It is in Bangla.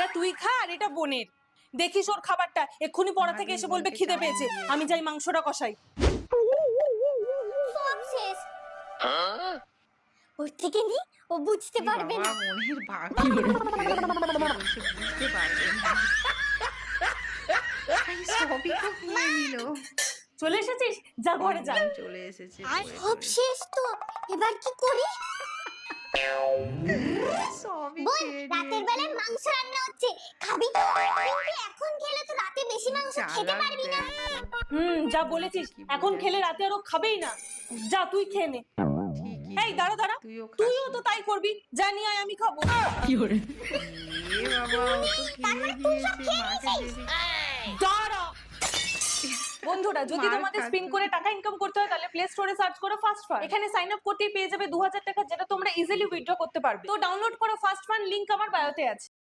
এটা তুই খা আর এটা বোনের। দেখিস ওর খাবারটা। এক্ষুনি পড়া থেকে এসে বলবে খিদে পেয়েছে। আমি যাই মাংসটা কষাই। সব শেষ। ওর থেকে নি ও বুঝতে পারবে না। মনের ভাগ বুঝতে পারবে না সবই তো খেয়ে নিল চলে এসেছিস? যা ঘরে যা। চলে এসেছে আর সব শেষ তো। এবার কি করি? চালাক পারবি না। হুম যা বলেছিস। এখন খেলে রাতে আর খাবেই না। যা তুই খেয়ে নে। এই দাঁড়া দাঁড়া। তুইও তো তাই করবি। জানি আয় আমি খাব। দিবি। দাঁড়া। বন্ধুরা যদি তোমাদের স্পিন করে টাকা ইনকাম করতে হয় তাহলে প্লে স্টোরে সার্চ করো ফার্স্ট ফান্ড এখানে সাইন আপ করতেই পেয়ে যাবে দু হাজার টাকা যেটা তোমরা ইজিলি উইথড্র করতে পারবে। তো ডাউনলোড করো ফার্স্ট ফান্ড লিংক আমার বায়োতে আছে।